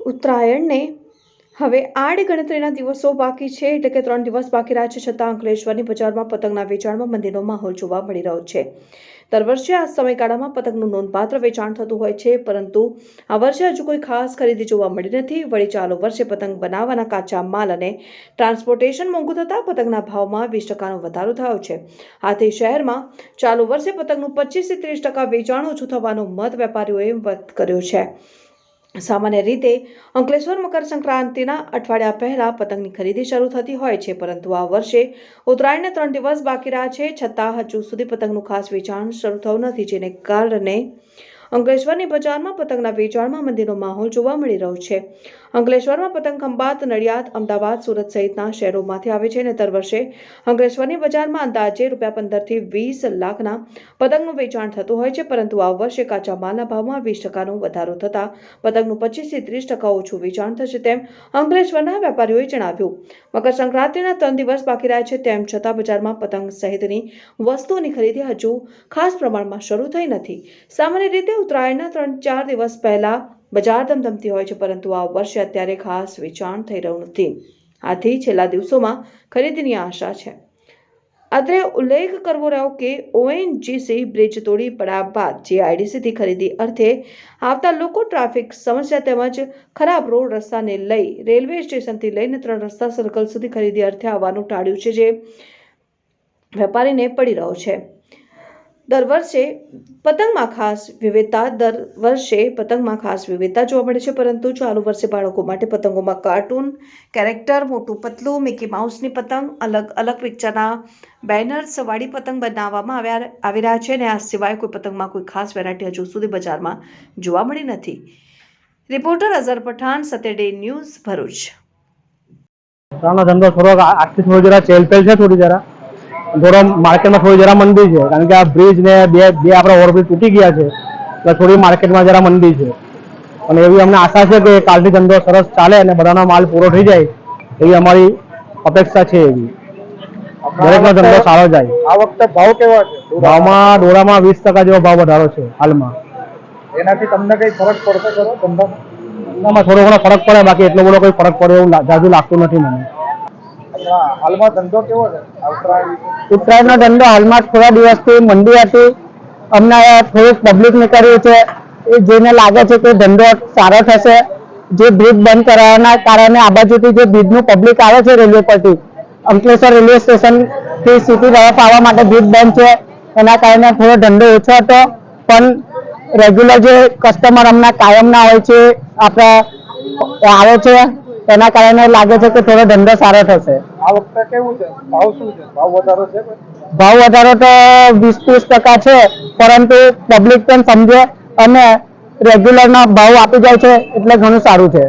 ઉત્તરાયણને. હવે આડ ગણતરીના દિવસો બાકી છે એટલે કે ત્રણ દિવસ બાકી રહ્યા છે છતાં અંકલેશ્વરની બજારમાં પતંગના વેચાણમાં મંદીનો માહોલ જોવા મળી રહ્યો છે. દર વર્ષે આ સમયગાળામાં પતંગનું નોંધપાત્ર વેચાણ થતું હોય છે, પરંતુ આ વર્ષે હજુ કોઈ ખાસ ખરીદી જોવા મળી નથી. વળી ચાલુ વર્ષે પતંગ બનાવવાના કાચા માલ અને ટ્રાન્સપોર્ટેશન મોંઘું થતાં પતંગના ભાવમાં વીસ ટકાનો વધારો થયો છે. આથી શહેરમાં ચાલુ વર્ષે પતંગનું પચીસથી ત્રીસ ટકા વેચાણ ઓછું થવાનો મત વેપારીઓએ વ્યક્ત કર્યો છે. સામાન્ય રીતે અંકલેશ્વર મકર સંક્રાંતિના અઠવાડિયા પહેલા પતંગની ખરીદી શરૂ થતી હોય છે, પરંતુ આ વર્ષે ઉત્તરાયણને ત્રણ દિવસ બાકી રહ્યા છે. છતાં હજુ સુધી પતંગનું ખાસ વેચાણ શરૂ થયું નથી, જેને કારણે અંકલેશ્વરની બજારમાં પતંગના વેચાણમાં મંદીનો માહોલ જોવા મળી રહ્યો છે. અંકલેશ્વરમાં પતંગ ખંભાત, નડિયાદ, અમદાવાદ, સુરત સહિતના શહેરોમાંથી આવે છે અને દર વર્ષે અંકલેશ્વરની બજારમાં અંદાજે રૂપિયા પંદરથી વીસ લાખના પતંગનું વેચાણ થતું હોય છે, પરંતુ આ વર્ષે કાચા માલના ભાવમાં વીસ ટકાનો વધારો થતાં પતંગનું પચીસથી ત્રીસ ટકા ઓછું વેચાણ થશે તેમ અંકલેશ્વરના વેપારીઓએ જણાવ્યું. મકર સંક્રાંતિના ત્રણ દિવસ બાકી રહ્યા છે, તેમ છતાં બજારમાં પતંગ સહિતની વસ્તુઓની ખરીદી હજુ ખાસ પ્રમાણમાં શરૂ થઈ નથી. સામાન્ય રીતે ઉત્તરાયણના ત્રણ ચાર દિવસ પહેલા બજાર ધમધમતી હોય છે, પરંતુ આ વર્ષે અત્યારે ખાસ વેચાણ થઈ રહ્યું નથી. આથી છેલ્લા દિવસોમાં ખરીદીની આશા છે. અત્રે ઉલ્લેખ કરવો રહ્યો કે ઓએનજીસી બ્રિજ તોડી પડ્યા બાદ જે આઈડીસીથી ખરીદી અર્થે આવતા લોકો ટ્રાફિક સમસ્યા તેમજ ખરાબ રોડ રસ્તાને લઈ રેલવે સ્ટેશનથી લઈને ત્રણ રસ્તા સર્કલ સુધી ખરીદી અર્થે આવવાનું ટાળ્યું છે, જે વેપારીને પડી રહ્યો છે. દર વર્ષે પતંગમાં ખાસ વિવિધતા, દર વર્ષે પતંગમાં ખાસ વિવિધતા જોવા મળે છે, પરંતુ ચાલુ વર્ષે બાળકો માટે પતંગોમાં કાર્ટૂન, કેરેક્ટર, મોટું પતલું, મિકી માઉસની પતંગ, અલગ અલગ પિક્ચરના બેનર્સ વાળી પતંગ બનાવવામાં આવ્યા, આવી રહ્યા છે અને આ સિવાય કોઈ પતંગમાં કોઈ ખાસ વેરાયટી હજુ સુધી બજારમાં જોવા મળી નથી. Reporter Azhar Pathan Saturday news Bharuch. ધંધો થોડોક આર્થિક થોડો જરા ચેલપેલ છે થોડી જરા. થોડો માર્કેટમાં થોડી જરા મંદી છે. કારણ કે આ બ્રિજ ને બે બે આપણા ઓવરબ્રિજ તૂટી ગયા છે. એટલે થોડી માર્કેટમાં જરા મંદી છે. અને એવી અમને આશા છે કે કાલથી ધંધો સરસ ચાલે અને બધાનો માલ પૂરો થઈ જાય એવી અમારી અપેક્ષા છે એવી. દરેકનો ધંધો સારો જાય. આ વખતે ભાવ કેવા છે? ભાવમાં ડોરામાં વીસ ટકા જેવો ભાવ વધારો છે હાલમાં. એનાથી તમને કઈ ફરક પડશે ખરો ધંધામાં? થોડો ઘણો ફરક પડે બાકી એટલો બધો કોઈ ફરક પડે એવું જાજુ લાગતું નથી મને. હાલમાં ધંધો ઉત્તરાયણનો ધંધો હાલમાં થોડા દિવસથી મંદી હતી. અમને થોડુંક પબ્લિક નીકળ્યું છે. એ જેને લાગે છે કે ધંધો સારો થશે. જે બ્રિજ બંધ કરાવવાના કારણે આ બાજુથી જે બ્રિજનું પબ્લિક આવે છે રેલવે પરથી, અંકલેશ્વર રેલવે સ્ટેશનથી સિટી તરફ આવવા માટે બ્રિજ બંધ છે. એના કારણે થોડો ધંધો ઓછો હતો. પણ રેગ્યુલર જે કસ્ટમર હમણાં કાયમના હોય છે, આપણા, આવે છે. એના કારણે લાગે છે કે થોડો ધંધો સારો થશે. આ વખતે કેવું છે? ભાવ શું છે? ભાવ વધારો છે ભાવ વધારો તો વીસ ત્રીસ ટકા છે પરંતુ પબ્લિક પણ સમજે અને રેગ્યુલરના ભાવ આપી જાય છે એટલે ઘણું સારું છે.